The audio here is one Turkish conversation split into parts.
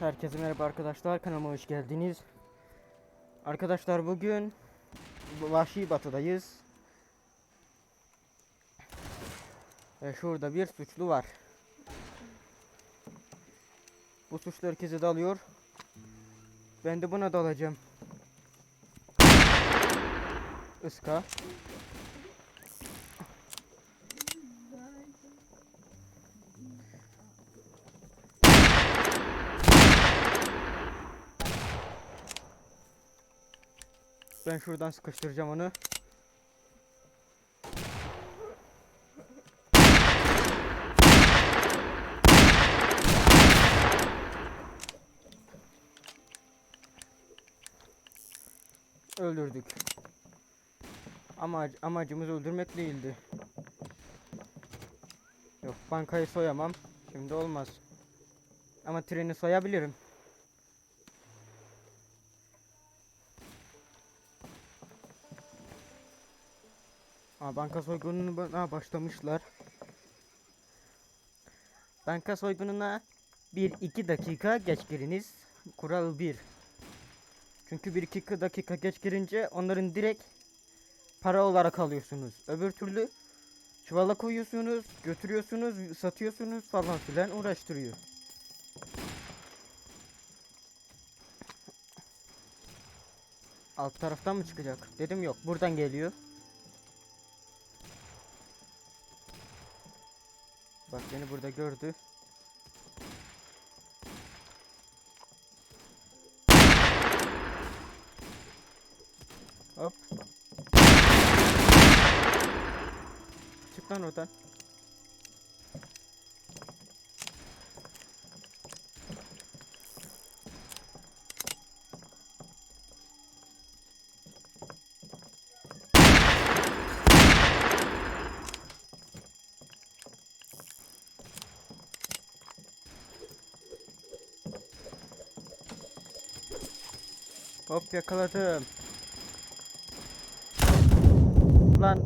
Herkese merhaba arkadaşlar kanalıma hoş geldiniz. Arkadaşlar bugün Vahşi Batı'dayız. Ve şurada bir suçlu var. Bu suçlu herkese dalıyor. Ben de buna dalacağım. Iska. Ben şuradan sıkıştıracağım onu. Öldürdük. Ama amacımız öldürmek değildi. Yok bankayı soyamam. Şimdi olmaz. Ama treni soyabilirim. Banka soygununu bana başlamışlar. Banka soygununa 1-2 dakika geç giriniz. Kural 1. Çünkü 1-2 dakika geç girince onların direkt para olarak alıyorsunuz. Öbür türlü çuvala koyuyorsunuz, götürüyorsunuz, satıyorsunuz falan filan uğraştırıyor. Alt taraftan mı çıkacak? Dedim yok. Buradan geliyor. Bak beni burada gördü. Hop. Çık lan oradan. Hop yakaladım. Lan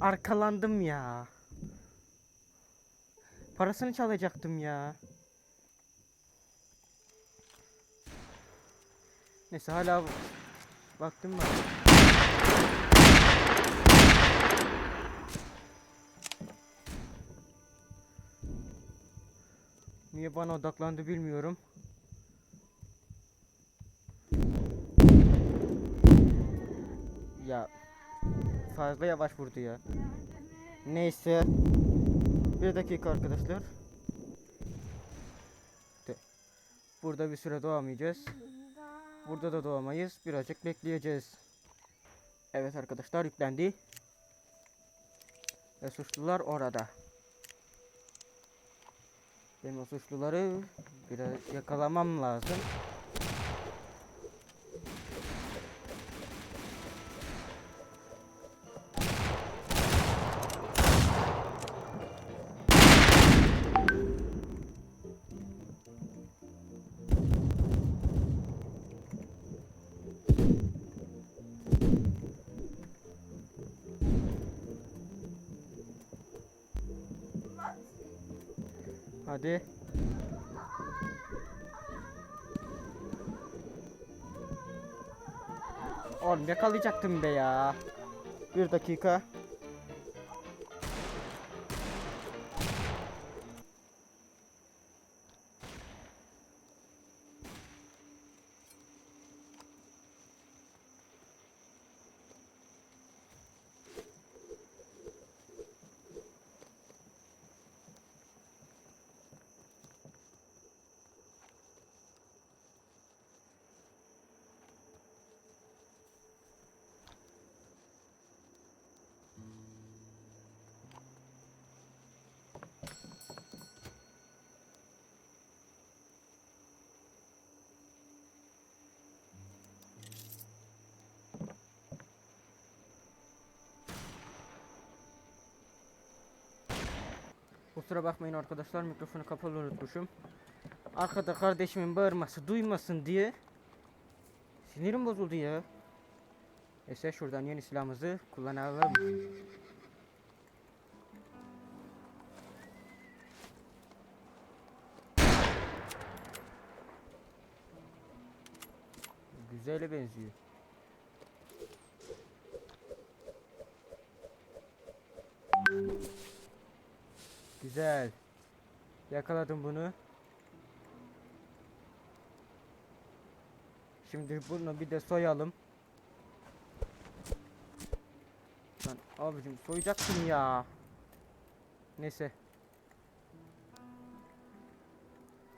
arkalandım ya. Parasını çalacaktım ya. Neyse hala vaktim var. Niye bana odaklandı bilmiyorum. Ya fazla yavaş vurdu ya. Neyse. Bir dakika arkadaşlar. Burada bir süre doğamayacağız. Burada da doğamayız. Birazcık bekleyeceğiz. Evet arkadaşlar yüklendi. Ve suçlular orada. Benim o suçluları biraz yakalamam lazım. Hadi. Oğlum yakalayacaktım be ya. Bir dakika. Kusura bakmayın arkadaşlar mikrofonu kapalı unutmuşum. Arkada kardeşimin bağırması duymasın diye sinirim bozuldu ya. Ese şuradan yeni silahımızı kullanalım. Güzele benziyor. Güzel. Yakaladım bunu. Şimdi bunu bir de soyalım. Lan abicim soyacaksın ya. Neyse.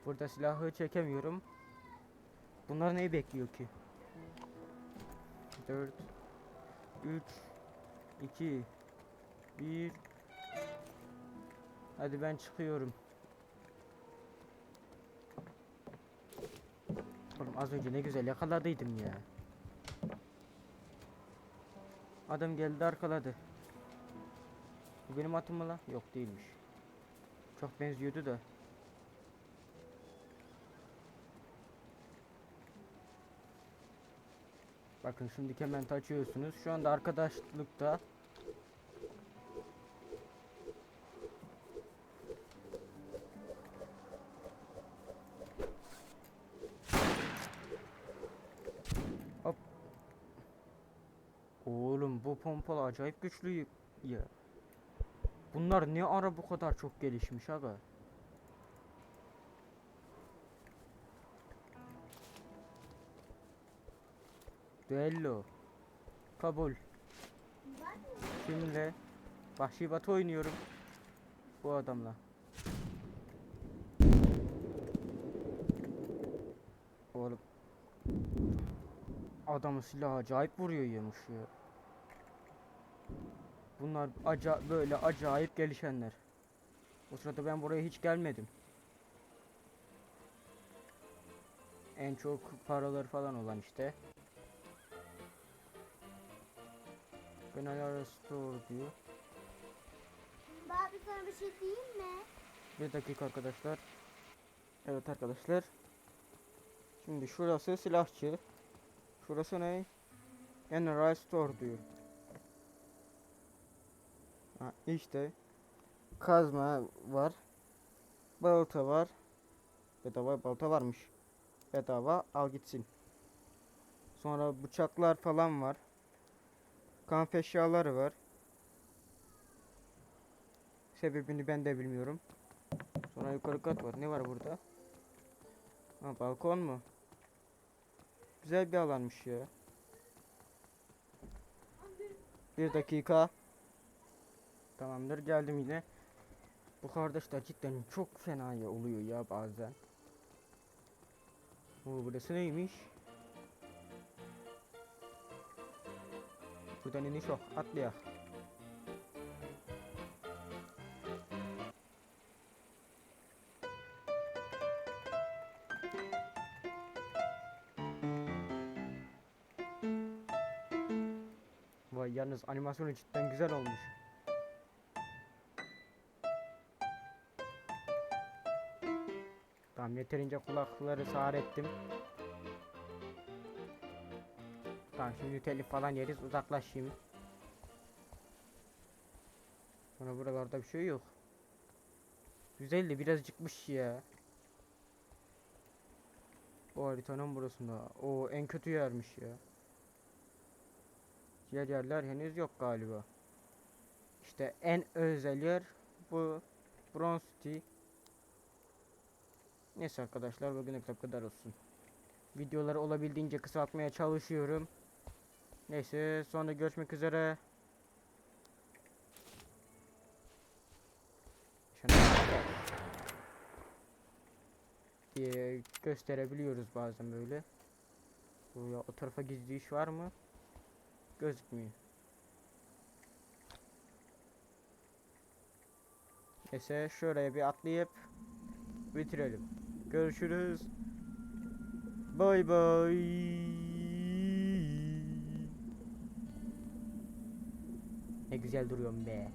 Burada silahı çekemiyorum. Bunlar neyi bekliyor ki? 4 3 2 1 Hadi ben çıkıyorum. Oğlum az önce ne güzel yakaladıydım ya. Adam geldi arkaladı. Bu benim atım mı lan? Yok değilmiş. Çok benziyordu da. Bakın şimdi kement açıyorsunuz. Şu anda arkadaşlıkta Oğlum bu pompalı acayip güçlü ya. Bunlar ne ara bu kadar çok gelişmiş aga? Düello. Kabul. Kimle? Vahşi Batı oynuyorum. Bu adamla. Oğlum. Adamın silahı acayip vuruyor yemiş ya. Bunlar aca böyle acayip gelişenler. O sırada ben buraya hiç gelmedim. En çok paraları falan olan işte. Genel Store diyor. Abi sana bir şey diyeyim mi? Bir dakika arkadaşlar. Evet arkadaşlar. Şimdi şurası silahçı. Şurası ne? General Store diyor. Ha, işte kazma var. Balta var. Bedava balta varmış. Bedava al gitsin. Sonra bıçaklar falan var. Kamp eşyaları var. Sebebini ben de bilmiyorum. Sonra yukarı kat var. Ne var burada? Ha, balkon mu? Güzel bir alanmış ya. Bir dakika. Tamamdır geldim yine. Bu kardeşler cidden çok fena ya oluyor ya bazen. Oo, burası neymiş? Buradan iniş yok. Atlayak. Vay yalnız animasyonu cidden güzel olmuş. Tamam yeterince kulakları sağır ettim. Tamam şimdi telif falan yeriz uzaklaşayım. Sonra buralarda bir şey yok. Güzeldi biraz çıkmış ya. Bu haritanın burasında. O en kötü yermiş ya. Diğer yerler henüz yok galiba. İşte en özel yer bu Bronze City. Neyse arkadaşlar bugüne bu kadar olsun. Videoları olabildiğince kısaltmaya çalışıyorum. Neyse sonra görüşmek üzere. Diye gösterebiliyoruz bazen böyle. Buraya o tarafa gizli iş var mı? Gözükmüyor. Neyse şuraya bir atlayıp bitirelim. Görüşürüz. Bay bay. Ne güzel duruyorum be.